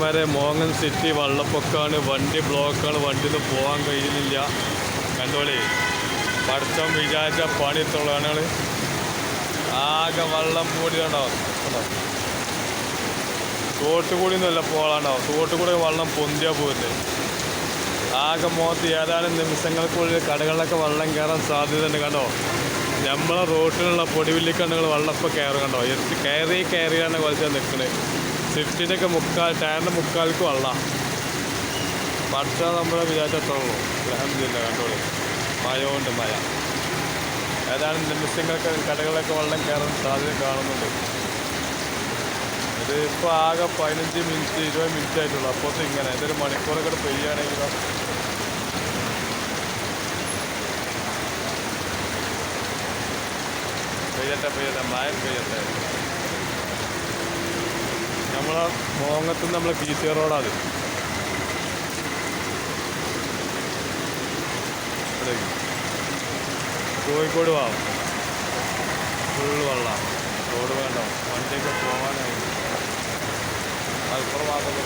ചെങ്ങായിമാരെ മോങ്ങൻ city വള്ളപ്പൊക്കാണ് വണ്ടി ബ്ലോക്കാണ് വണ്ടിയിൽ പോകാൻ കഴിയുന്നില്ല. കണ്ടോളി പഠിത്തം വിചാരിച്ച പണി തൊള്ളാണ് ആകെ വെള്ളം കൂടിയുണ്ടാവും തോട്ടുകൂടി ഒന്നുമല്ല പോകാണ്ടാവും തോട്ടുകൂടി വെള്ളം പൊന്തിയാ പോകുന്നത് ആകെ മുഖത്ത് ഏതാനും നിമിഷങ്ങൾക്കുള്ളിൽ കടകളിലൊക്കെ വള്ളം കയറാൻ സാധ്യതയുണ്ട് കണ്ടോ? നമ്മളെ റോട്ടിലുള്ള പൊടിവില്ലിക്കണ്ണുകൾ വെള്ളം കയറുകണ്ടോ കയറും കണ്ടോ? എത്തി കയറി കയറിയാണ് കുറച്ച് നിൽക്കുന്നത് സ്വിഫ്റ്റിന്റെ ഒക്കെ മുക്കാൽ ടയറിന്റെ മുക്കാൽക്ക് വെള്ളം പഠിച്ചാൽ നമ്മളെ വിചാരിച്ചത്രയുള്ളൂ. അലഹമില്ല കണ്ടോളൂ. മഴ കൊണ്ട് മഴ ഏതാണ്ട് നിമിഷങ്ങളൊക്കെ കടകളിലൊക്കെ വെള്ളം കയറാൻ സാധ്യത കാണുന്നുണ്ട്. ഇത് ഇപ്പോൾ ആകെ പതിനഞ്ച് മിനിറ്റ് ഇരുപത് മിനിറ്റ് ആയിട്ടുള്ളൂ. അപ്പോഴത്തെ ഇങ്ങനെ. ഇതൊരു മണിക്കൂറൊക്കെ പെയ്യുകയാണെങ്കിലോ പെയ്യട്ടെ പെയ്യട്ടെ. മഴ പെയ്യട്ടെ. നമ്മളെ മോങ്ങത്ത് നമ്മൾ പി സി റോഡാണ്. കോഴിക്കോട് പോവാം ഫുൾ വെള്ളം. റോഡ് വേണ്ട. വണ്ടിയൊക്കെ പോകാനായി. മലപ്പുറം ഭാഗത്തൊക്കെ